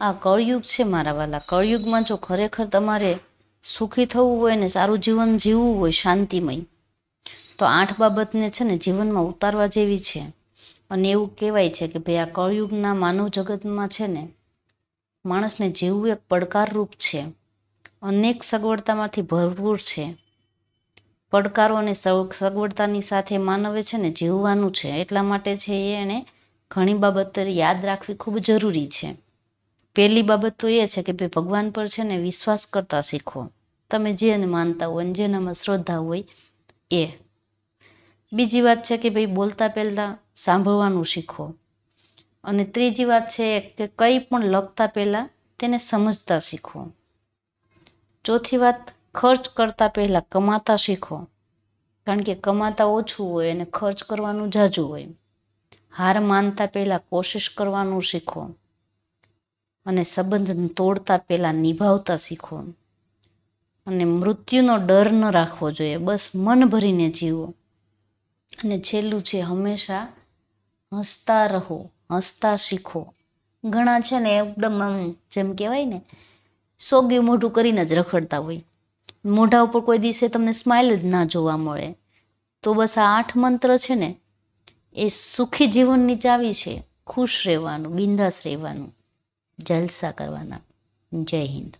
આ કળયુગ છે મારા વાલા. કળયુગમાં જો ખરેખર તમારે સુખી થવું હોય ને સારું જીવન જીવવું હોય શાંતિમય, તો આઠ બાબતને છે ને જીવનમાં ઉતારવા જેવી છે. અને એવું કહેવાય છે કે ભાઈ આ કળયુગના માનવ જગતમાં છે ને માણસને જીવવું એક પડકારરૂપ છે. અનેક સગવડતામાંથી ભરપૂર છે. પડકારો અને સગવડતાની સાથે માનવે છે ને જીવવાનું છે. એટલા માટે છે એ એને ઘણી બાબત યાદ રાખવી ખૂબ જરૂરી છે. પહેલી બાબત તો એ છે કે ભાઈ ભગવાન પર છે ને વિશ્વાસ કરતા શીખો. તમે જેને માનતા હોય ને જેનામાં શ્રદ્ધા હોય એ. બીજી વાત છે કે ભાઈ બોલતા પહેલાં સાંભળવાનું શીખો. અને ત્રીજી વાત છે કે કંઈ પણ લખતા પહેલાં તેને સમજતા શીખો. ચોથી વાત, ખર્ચ કરતાં પહેલાં કમાતા શીખો. કારણ કે કમાતા ઓછું હોય અને ખર્ચ કરવાનું જાજુ હોય. હાર માનતા પહેલાં કોશિશ કરવાનું શીખો. અને સંબંધ તોડતા પહેલાં નિભાવતા શીખો. અને મૃત્યુનો ડર ન રાખવો જોઈએ. બસ મન ભરીને જીવો. અને છેલ્લું છે, હંમેશા હસતા રહો. હસતા શીખો. ઘણા છે ને એકદમ આમ જેમ કહેવાય ને, સોગ્યું મોઢું કરીને જ રખડતા હોય. મોઢા ઉપર કોઈ દિવસે તમને સ્માઇલ જ ના જોવા મળે. તો બસ આ આઠ મંત્ર છે ને, એ સુખી જીવનની ચાવી છે. ખુશ રહેવાનું, બિંદાસ રહેવાનું. જલસા કરવાના. જય હિન્દ.